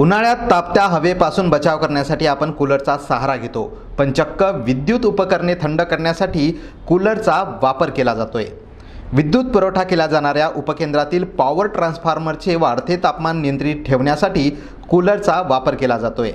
उन्हाळ्यात तापत्या हवेपासून बचाव करण्यासाठी आपण कूलरचा सहारा घेतो. पण चक्क विद्युत उपकरणे थंड करण्यासाठी कूलरचा वापर केला जातोय. विद्युत पुरवठा केल्या जाणाऱ्या उपकेंद्रातील पॉवर ट्रान्सफॉर्मरचे वाढते तापमान नियंत्रित ठेवण्यासाठी कूलरचा वापर केला जातोय.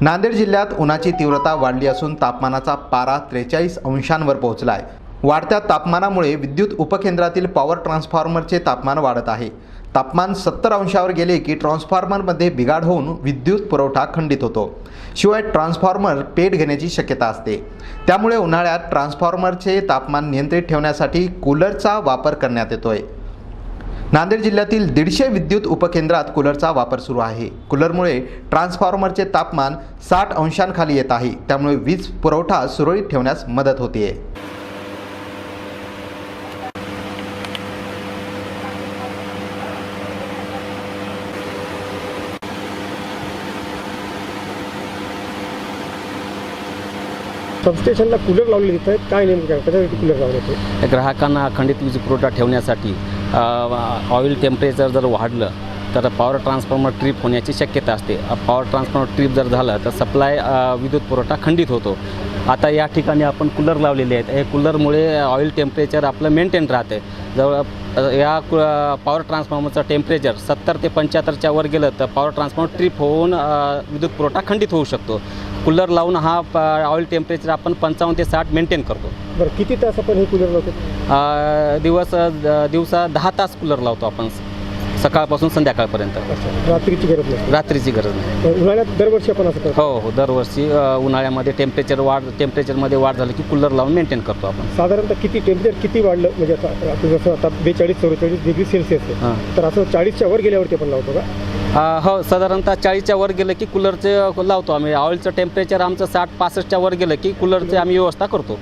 नांदेड जिल्ह्यात उन्हाची तीव्रता वाढली असून तापमानाचा पारा त्रेचाळीस अंशांवर पोहोचला आहे वाढत्या तापमानामुळे विद्युत उपकेंद्रातील पॉवर ट्रान्सफॉर्मरचे तापमान वाढत आहे. तापमान सत्तर अंशावर गेले की ट्रान्सफॉर्मरमध्ये बिघाड होऊन विद्युत पुरवठा खंडित होतो. शिवाय ट्रान्सफॉर्मर पेट घेण्याची शक्यता असते. त्यामुळे उन्हाळ्यात ट्रान्सफॉर्मरचे तापमान नियंत्रित ठेवण्यासाठी कूलरचा वापर करण्यात येतोय. नांदेड जिल्ह्यातील दीडशे विद्युत उपकेंद्रात कूलरचा वापर सुरू आहे. कूलरमुळे ट्रान्सफॉर्मरचे तापमान साठ अंशांखाली येत आहे. त्यामुळे वीज पुरवठा सुरळीत ठेवण्यास मदत होते सबस्टेशनला कूलर लावले तिथं आहेत. काय नेमकं त्याच्यासाठी कूलर लावले होते ग्राहकांना अखंडित वीज पुरवठा ठेवण्यासाठी ऑइल टेम्परेचर जर वाढलं तर पॉवर ट्रान्सफॉर्मर ट्रिप होण्याची शक्यता असते. पॉवर ट्रान्सफॉर्मर ट्रिप जर झालं तर सप्लाय विद्युत पुरवठा खंडित होतो. आता या ठिकाणी आपण कूलर लावलेले आहेत. हे कूलरमुळे ऑइल टेम्परेचर आपलं मेंटेन राहते. जवळ या कु पॉवर ट्रान्सफॉर्मरचं टेम्परेचर सत्तर ते पंच्याहत्तरच्या वर गेलं तर पॉवर ट्रान्सफॉर्मर ट्रिप होऊन विद्युत पुरवठा खंडित होऊ शकतो. कूलर लावून हा ऑइल टेम्परेचर आपण पंचावन्न ते साठ मेंटेन करतो. बरं किती तास आपण हे कूलर लावतो? दिवस दिवसा दहा तास कूलर लावतो आपण. सकाळपासून संध्याकाळपर्यंत. रात्रीची गरज नाही. रात्रीची गरज नाही. उन्हाळ्यात दरवर्षी आपण असं करतो? हो हो दरवर्षी अ, उन्हाळ्यामध्ये टेम्परेचर वाढ टेम्परेचरमध्ये वाढ झाली की कूलर लावून मेंटेन करतो आपण. साधारणतः किती टेम्परेचर किती वाढलं? म्हणजे आता आता जसं आता बेचाळीस चौवेचाळीस डिग्री सेल्सिअस आहे. हां. तर असं चाळीसच्या वर गेल्यावरती आपण लावतो का? अ, हो साधारणतः चाळीसच्या वर गेलं की कूलरचे लावतो आम्ही. ऑइलचं टेम्परेचर आमचं साठ पासष्टच्या वर गेलं की कूलरची आम्ही व्यवस्था करतो.